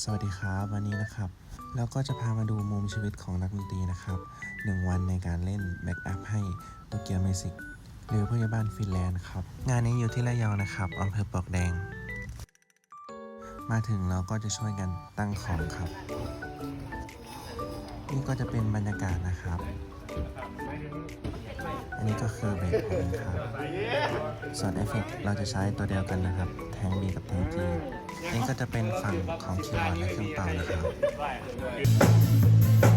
สวัสดีครับวันนี้นะครับ เราก็จะพามาดูมุมชีวิตของนักดนตรีนะครับหนึ่งวันในการเล่นแบ็กอัพให้โตเกียวมิวสิกหรือพยาบาลฟินแลนด์ครับ งานนี้อยู่ที่ระยองนะครับอำเภอปลวกแดง มาถึงเราก็จะช่วยกันตั้งของครับ นี่ก็จะเป็นบรรยากาศนะครับ ก็คือเบสของมันครับ ส่วนเอฟเฟกต์เราจะใช้ตัวเดียวกันนะครับ แทงบีกับแทงจีนี่ก็จะเป็นฝั่งของคีย์บอร์ดและเครื่องเป่านะครับ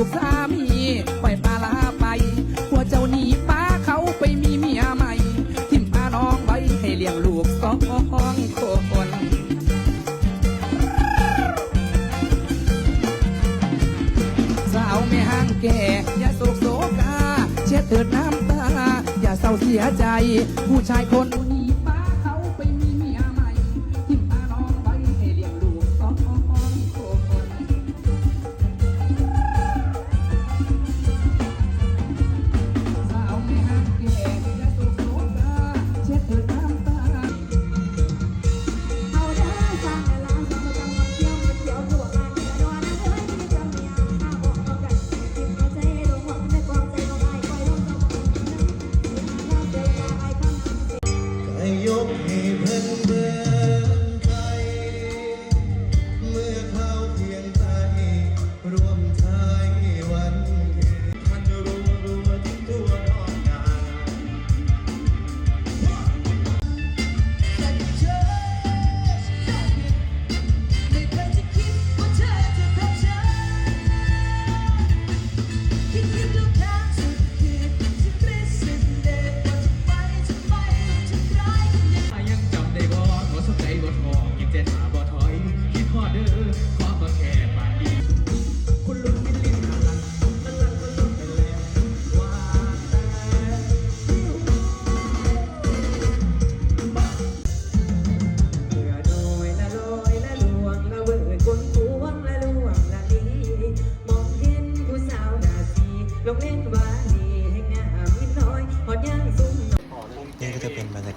ูกสามีปล่อยปลาลาไปหัวเจ้าหนีป้าเขาไปมีเมียใหม่ ทิมพาน้องไว้ให้เลี้ยงลูกสองคนสาวไม่ห่างแก่อย่าโศกโศกา เช็ดเถิดน้ำตา อย่าเศร้าเสียใจ ผู้ชายคน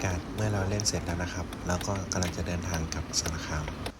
ก็จะเป็นบรเมื่อเราเล่นเสร็จแล้วนะครับ แล้วก็กำลังจะเดินทางกลับสารคาม